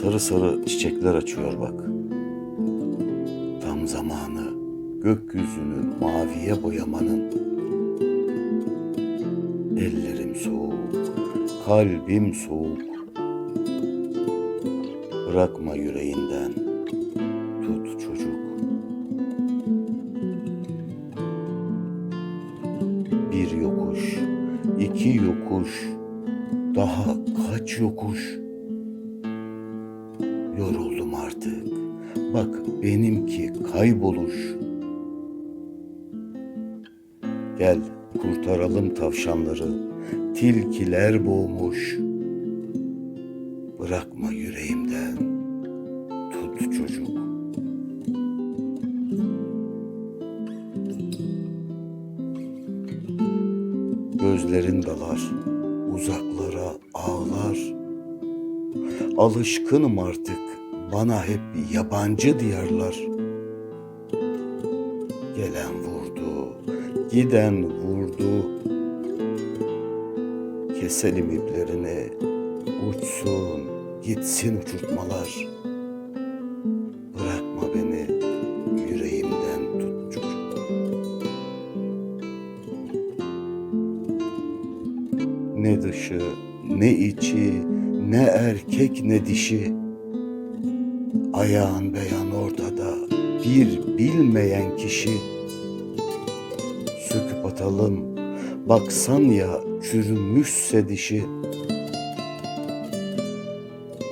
Sarı sarı çiçekler açıyor bak. Tam zamanı gökyüzünü maviye boyamanın. Ellerim soğuk, kalbim soğuk. Bırakma yüreğinden, tut çocuk. Bir yokuş, iki yokuş, daha kaç yokuş? Yoruldum artık. Bak benimki kayboluş. Gel kurtaralım tavşanları. Tilkiler boğmuş. Bırakma yüreğimden. Tut çocuk. Gözlerin dalar, uzaklara ağlar. Alışkınım artık bana hep yabancı diyarlar. Gelen vurdu, giden vurdu. Keselim iplerini, uçsun, gitsin uçurtmalar. Bırakma beni, yüreğimden tut çocuk. Ne dışı, ne içi, ne erkek ne dişi. Ayağın beyan ortada. Bir bilmeyen kişi. Söküp atalım. Baksan ya çürümüşse dişi.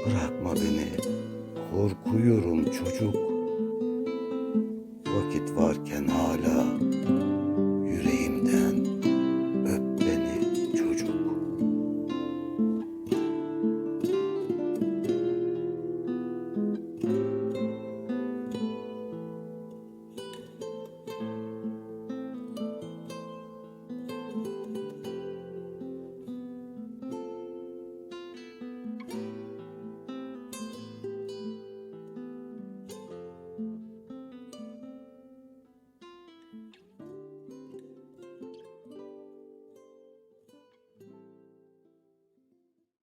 Bırakma beni. Korkuyorum çocuk. Vakit varken hala